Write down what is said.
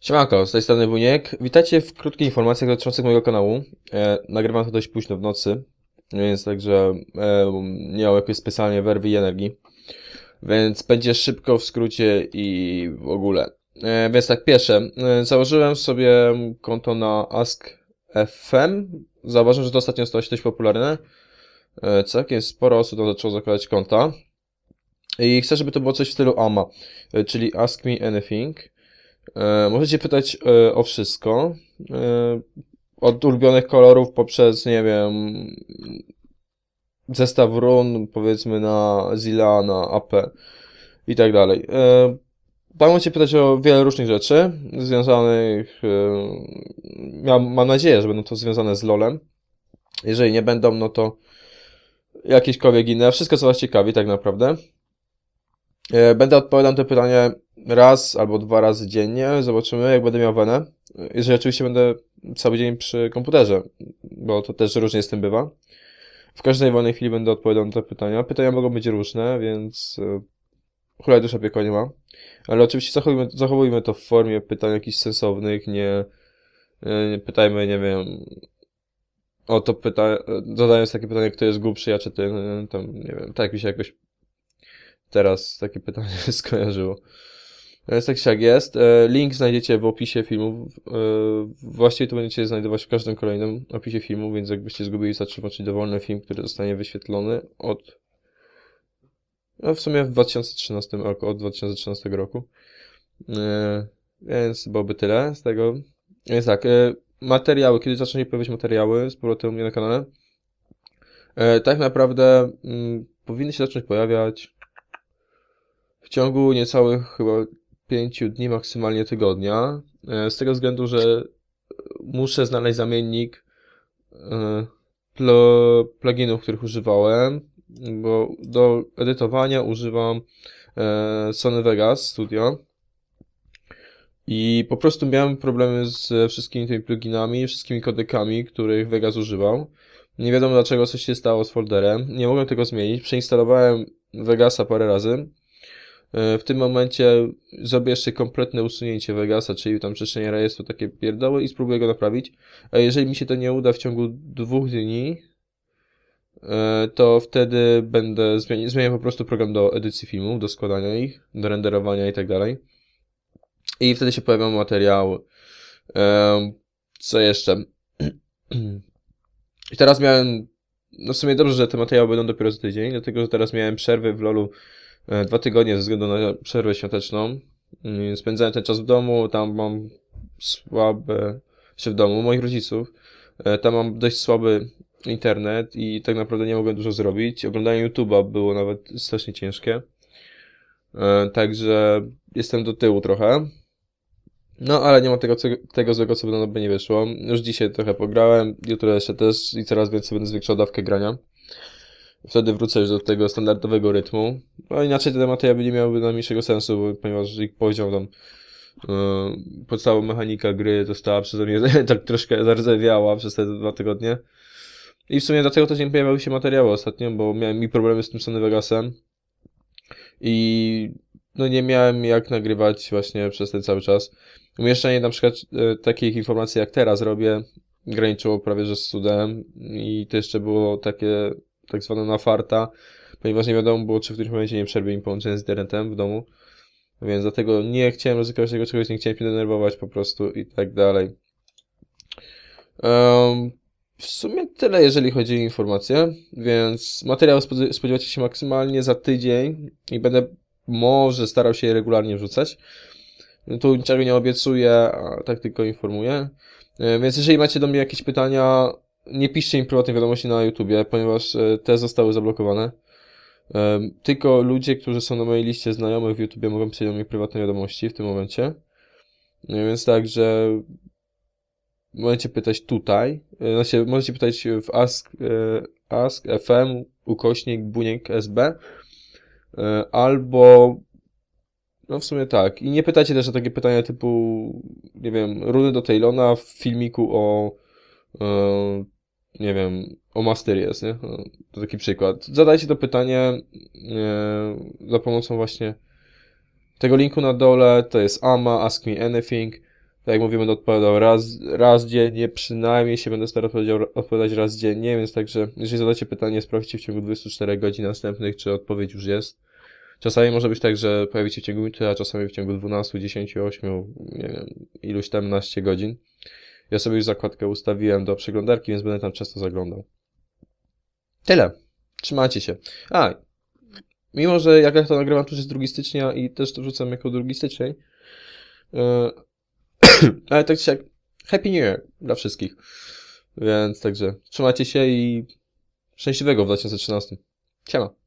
Siemanko, z tej strony Buniek. Witajcie w krótkich informacjach dotyczących mojego kanału. E, nagrywam to dość późno w nocy, więc także e, nie mam jakoś specjalnie werwy i energii. Więc będzie szybko, w skrócie i w ogóle. E, więc tak, pierwsze, e, założyłem sobie konto na Ask.fm. Zauważyłem, że to ostatnio stało się dość popularne. E, całkiem sporo osób tam zaczęło zakładać konta. I chcę, żeby to było coś w stylu AMA, e, czyli Ask Me Anything. E, możecie pytać e, o wszystko. E, od ulubionych kolorów poprzez, nie wiem, zestaw run, powiedzmy na Zilla, na AP i tak dalej. Tam możecie pytać o wiele różnych rzeczy związanych, mam, nadzieję, że będą to związane z LoLem. Jeżeli nie będą, no to jakiekolwiek inne. Wszystko, co Was ciekawi, tak naprawdę. E, Będę odpowiadał na te pytania raz albo dwa razy dziennie. Zobaczymy, jak będę miał wenę. Jeżeli oczywiście będę cały dzień przy komputerze, bo to też różnie z tym bywa. W każdej wolnej chwili będę odpowiadał na te pytania. Pytania mogą być różne, więc e, hulaj dusza piekła nie ma. Ale oczywiście zachowujmy, zachowujmy to w formie pytań jakichś sensownych, nie, e, nie pytajmy, nie wiem, o to pyta, zadając takie pytanie, kto jest głupszy, ja czy ty, tam, nie wiem, tak mi się jakoś teraz takie pytanie skojarzyło. Jest tak jak jest. E, Link znajdziecie w opisie filmu. E, Właściwie to będziecie znajdować w każdym kolejnym opisie filmu, więc jakbyście zgubili, zatrzymać dowolny film, który zostanie wyświetlony od. No w sumie w 2013 roku, od 2013 roku. Więc byłoby tyle z tego. Więc tak, e, materiały, kiedy zaczną się pojawiać materiały z powrotem u mnie na kanale. Tak naprawdę mm, powinny się zacząć pojawiać w ciągu niecałych chyba pięciu dni, maksymalnie tygodnia. E, Z tego względu, że muszę znaleźć zamiennik e, pl- pluginów, których używałem, bo do edytowania używam e, Sony Vegas Studio. I po prostu miałem problemy ze wszystkimi tymi pluginami, wszystkimi kodekami, których Vegas używał. Nie wiadomo dlaczego coś się stało z folderem. Nie mogłem tego zmienić. Przeinstalowałem Vegasa parę razy. E, W tym momencie zrobię jeszcze kompletne usunięcie Vegasa, czyli tam czyszczenie rejestru, takie pierdoły i spróbuję go naprawić. A jeżeli mi się to nie uda w ciągu dwóch dni, e, to wtedy będę zmienię po prostu program do edycji filmów, do składania ich, do renderowania i tak dalej. I wtedy się pojawią materiały. Co jeszcze? I teraz miałem, no w sumie dobrze, że te materiały będą dopiero za tydzień, dlatego że teraz miałem przerwy w LoLu e, dwa tygodnie ze względu na przerwę świąteczną. Mm, Spędzałem ten czas w domu, tam mam słabe, czy w domu moich rodziców. E, Tam mam dość słaby internet i tak naprawdę nie mogłem dużo zrobić. Oglądanie YouTube'a było nawet strasznie ciężkie. E, Także jestem do tyłu trochę. No, ale nie ma tego, tego złego, co by by nie wyszło. Już dzisiaj trochę pograłem, jutro jeszcze też i coraz więcej będę zwiększał dawkę grania. Wtedy wrócę już do tego standardowego rytmu. No inaczej te materiały nie miałyby najmniejszego sensu, ponieważ ich poziom tam yy, podstawowa mechanika gry została przeze mnie tak troszkę zardzewiała przez te dwa tygodnie. I w sumie dlatego też nie pojawiały się materiały ostatnio, bo miałem mi problemy z tym Sony Vegasem. I no nie miałem jak nagrywać właśnie przez ten cały czas. Umieszczenie na przykład e, takich informacji jak teraz robię graniczyło prawie że z cudem i to jeszcze było takie tak zwane na farta, ponieważ nie wiadomo było czy w którymś momencie nie przerwie mi połączenie z internetem w domu. Więc dlatego nie chciałem ryzykować tego czegoś, nie chciałem się denerwować po prostu i tak dalej. Em, w sumie tyle, jeżeli chodzi o informacje, więc materiał spod- spodziewacie się maksymalnie za tydzień i będę może starał się je regularnie wrzucać. Tu niczego nie obiecuję, tak tylko informuję. E, Więc jeżeli macie do mnie jakieś pytania, nie piszcie mi prywatnej wiadomości na YouTubie, ponieważ e, te zostały zablokowane. Tylko ludzie, którzy są na mojej liście znajomych w YouTubie mogą pisać do mnie prywatne wiadomości w tym momencie. E, Więc tak, że możecie pytać tutaj, e, znaczy możecie pytać w ask, e, ask fm ukośnik buniek sb albo no w sumie tak. I nie pytajcie też o takie pytania typu, nie wiem, runy do Taylona w filmiku o, nie wiem, o Masteries, nie? O, To taki przykład. Zadajcie to pytanie e, za pomocą właśnie tego linku na dole, to jest AMA, Ask Me Anything. Tak jak mówię, będę odpowiadał raz, raz dziennie, przynajmniej się będę starał odpowiadać raz dziennie, więc także, jeżeli zadacie pytanie, sprawdźcie w ciągu 24 godzin następnych, czy odpowiedź już jest. Czasami może być tak, że pojawi się w ciągu minuty, a czasami w ciągu 12, 10, 8, nie wiem, iluś tam 11 godzin. Ja sobie już zakładkę ustawiłem do przeglądarki, więc będę tam często zaglądał. Tyle. Trzymajcie się. A, mimo że jak ja to nagrywam, to jest 2 stycznia i też to wrzucam jako 2 styczeń, yy, ale tak czy Happy New Year dla wszystkich. Więc także trzymajcie się i szczęśliwego w 2013. Siema.